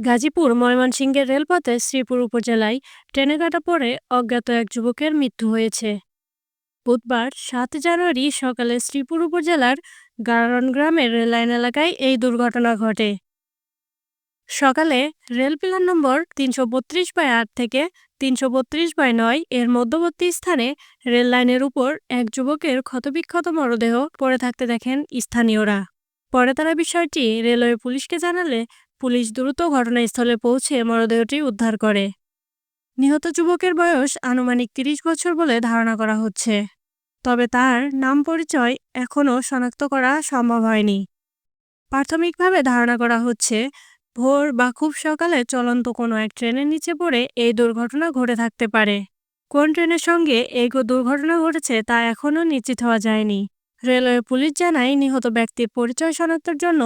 গাজীপুর ময়মনসিংহের রেলপথে শ্রীপুর উপজেলায় ট্রেনে কাটা পড়ে অজ্ঞাত এক যুবকের মৃত্যু হয়েছে। বুধবার সাত জানুয়ারি সকালে শ্রীপুর উপজেলার গারন গ্রামের রেললাইন এলাকায় এই দুর্ঘটনা ঘটে। সকালে রেল পিলার নম্বর তিনশো বত্রিশ বাই আট থেকে তিনশো বত্রিশ বাই নয় এর মধ্যবর্তী স্থানে রেল লাইনের উপর এক যুবকের ক্ষতবিক্ষত মরদেহ পড়ে থাকতে দেখেন স্থানীয়রা। পরে তারা বিষয়টি রেলওয়ে পুলিশকে জানালে পুলিশ দ্রুত ঘটনাস্থলে পৌঁছে মরদেহটি উদ্ধার করে। নিহত যুবকের বয়স আনুমানিক তিরিশ বছর বলে ধারণা করা হচ্ছে। তবে তার নাম পরিচয় এখনও শনাক্ত করা সম্ভব হয়নি। প্রাথমিকভাবে ধারণা করা হচ্ছে, ভোর বা খুব সকালে চলন্ত কোনো এক ট্রেনের নিচে পড়ে এই দুর্ঘটনা ঘটে থাকতে পারে। কোন ট্রেনের সঙ্গে এই দুর্ঘটনা ঘটেছে তা এখনও নিশ্চিত হওয়া যায়নি। রেলওয়ে পুলিশ জানায়, নিহত ব্যক্তির পরিচয় শনাক্তের জন্য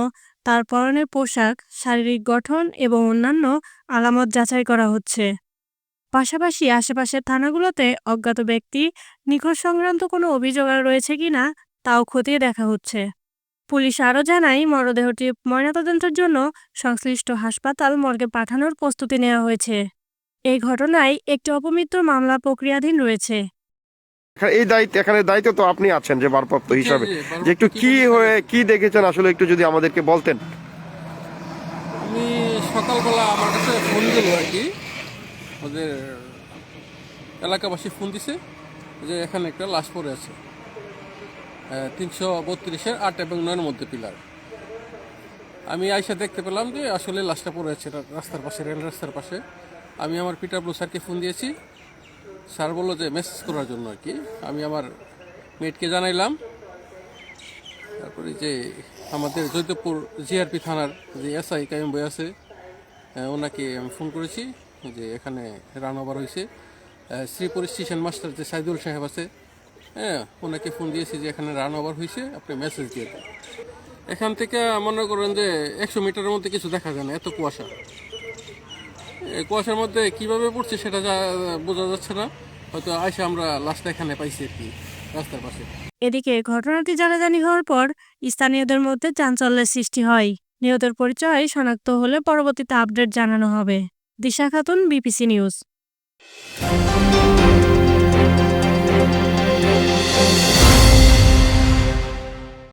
তার পরনের পোশাক, শারীরিক গঠন এবং অন্যান্য আলামত যাচাই করা হচ্ছে। পাশাপাশি আশেপাশের থানাগুলোতে অজ্ঞাত ব্যক্তি, নিখোঁজ সংক্রান্ত কোনো অভিযোগ রয়েছে কিনা তাও খতিয়ে দেখা হচ্ছে। পুলিশ আরও জানায়, মরদেহটি ময়নাতদন্তের জন্য সংশ্লিষ্ট হাসপাতাল মর্গে পাঠানোর প্রস্তুতি নেওয়া হয়েছে। এই ঘটনায় একটি অপমৃত্যুর মামলা প্রক্রিয়াধীন রয়েছে। এই দায়িত্ব এখানে দায়িত্ব তো আপনি আছেন যে ভারপ্রাপ্ত হিসাবে। যে একটু কি হয়ে কি দেখেছেন আসলে একটু যদি আমাদেরকে বলতেন? আমি সকালবেলা আমার কাছে ফোন দিল আর কি। ওদের এলাকাবাসী ফোন দিছে যে এখানে একটা লাশ পড়ে আছে। তিনশো বত্রিশের আট এবং নয়ের মধ্যে পিলার। আমি আইসা দেখতে পেলাম যে আসলে লাশটা পড়ে আছে রাস্তার পাশে রেল রাস্তার পাশে। আমি আমার পিটার ব্লু স্যারকে ফোন দিয়েছি। স্যার বলল যে মেসেজ করার জন্য আর কি। আমি আমার মেয়েটকে জানাইলাম। তারপরে যে আমাদের জৈতপুর জিআরপি থানার যে এসআই কাইম বই আছে ওনাকে আমি ফোন করেছি যে এখানে রান ওভার হয়েছে শ্রীপুর স্টেশন মাস্টার যে সাইদুল সাহেব আছে হ্যাঁ ওনাকে ফোন দিয়েছি যে এখানে রান ওভার হয়েছে আপনি মেসেজ দিয়ে এখান থেকে মনে করেন যে একশো মিটারের মধ্যে কিছু দেখা যায় না, এত কুয়াশা। কুয়াশার মধ্যে কীভাবে পড়ছে সেটা বোঝা যাচ্ছে না। হয়তো আইসে আমরা লাস্টটা এখানে পাইছি আর কি, রাস্তার পাশে। এদিকে ঘটনাটি জানাজানি হওয়ার পর স্থানীয়দের মধ্যে চাঞ্চল্যের সৃষ্টি হয়। নিহতের পরিচয় শনাক্ত হলে পরবর্তীতে আপডেট জানানো হবে। দিশা খাতুন বিপিসি নিউজ